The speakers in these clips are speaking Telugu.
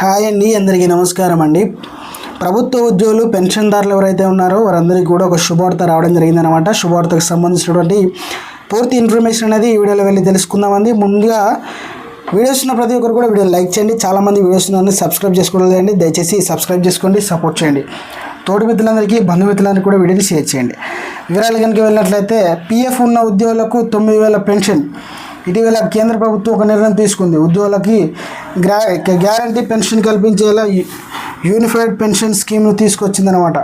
హాయ్ అండి అందరికీ నమస్కారం అండి. ప్రభుత్వ ఉద్యోగులు పెన్షన్దారులు ఎవరైతే ఉన్నారో వారందరికీ కూడా ఒక శుభవార్త రావడం జరిగిందనమాట శుభవార్తకు సంబంధించినటువంటి పూర్తి ఇన్ఫర్మేషన్ అనేది ఈ వీడియోలో వెళ్ళి తెలుసుకుందామండి. ముందుగా వీడియోస్ ఉన్న ప్రతి ఒక్కరు కూడా వీడియో లైక్ చేయండి. చాలామంది వీడియోస్ ఉన్నారని సబ్స్క్రైబ్ చేసుకోలేదండి దయచేసి సబ్స్క్రైబ్ చేసుకోండి సపోర్ట్ చేయండి. తోటి మిత్రులందరికీ బంధుమిత్రులందరికీ కూడా వీడియోని షేర్ చేయండి. వివరాలు కనుక వెళ్ళినట్లయితే పీఎఫ్ ఉన్న ఉద్యోగులకు తొమ్మిది వేల పెన్షన్ ఇటీవల కేంద్ర ప్రభుత్వం ఒక నిర్ణయం తీసుకుంది. ఉద్యోగులకి గ్రా గ్యారంటీ పెన్షన్ కల్పించేలా యూనిఫైడ్ పెన్షన్ స్కీమ్ను తీసుకొచ్చిందనమాట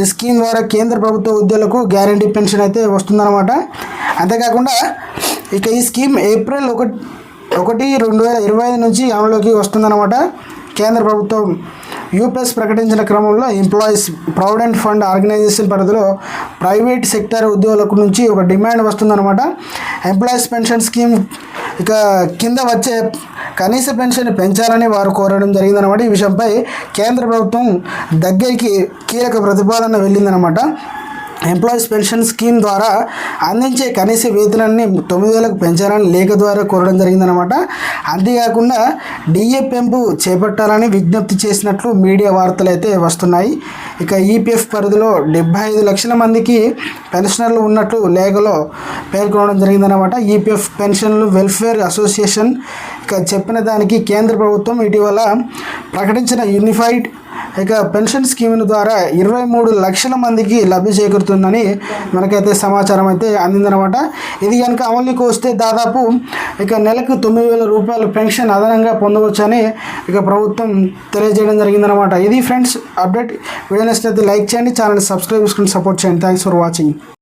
ఈ స్కీమ్ ద్వారా కేంద్ర ప్రభుత్వ ఉద్యోగులకు గ్యారంటీ పెన్షన్ అయితే వస్తుందన్నమాట. అంతేకాకుండా ఇక ఈ స్కీమ్ ఏప్రిల్ ఒకటి ఒకటి రెండు వేల ఇరవై ఐదు నుంచి అమలులోకి వస్తుందన్నమాట. కేంద్ర ప్రభుత్వం యూపీఎస్ ప్రకటించిన క్రమంలో ఎంప్లాయీస్ ప్రావిడెంట్ ఫండ్ ఆర్గనైజేషన్ పరిధిలో ప్రైవేట్ సెక్టర్ ఉద్యోగులకు నుంచి ఒక డిమాండ్ వస్తుందన్నమాట. ఎంప్లాయీస్ పెన్షన్ స్కీమ్ ఇక కింద వచ్చే కనీస పెన్షన్ పెంచాలని వారు కోరడం జరిగిందనమాట ఈ విషయంపై కేంద్ర ప్రభుత్వం దగ్గరికి కీలక ప్రతిపాదన వెళ్ళిందనమాట ఎంప్లాయీస్ పెన్షన్ స్కీమ్ ద్వారా అందించే కనీస వేతనాన్ని తొమ్మిది వేలకు పెంచాలని లేఖ ద్వారా కోరడం జరిగిందనమాట అంతేకాకుండా డిఏ పెంపు చేపట్టాలని విజ్ఞప్తి చేసినట్లు మీడియా వార్తలు అయితే వస్తున్నాయి. ఇక ఈపీఎఫ్ పరిధిలో డెబ్బై ఐదు లక్షల మందికి పెన్షనర్లు ఉన్నట్లు లేఖలో పేర్కొనడం జరిగిందనమాట ఈపీఎఫ్ పెన్షన్లు వెల్ఫేర్ అసోసియేషన్ ఇక చెప్పిన దానికి కేంద్ర ప్రభుత్వం ఇటీవల ప్రకటించిన యూనిఫైడ్ ఇక పెన్షన్ స్కీమ్ ద్వారా ఇరవై మూడు లక్షల మందికి లబ్ధి చేకూరుతుందని మనకైతే సమాచారం అయితే అందిందనమాట ఇది కనుక అమలుకి వస్తే దాదాపు ఇక నెలకు తొమ్మిది వేల రూపాయల పెన్షన్ అదనంగా పొందవచ్చని ఇక ప్రభుత్వం తెలియజేయడం జరిగిందనమాట ఇది ఫ్రెండ్స్ అప్డేట్. వీడియో నచ్చినట్లయితే లైక్ చేయండి ఛానల్ సబ్స్క్రైబ్ చేసుకుని సపోర్ట్ చేయండి. Thanks for watching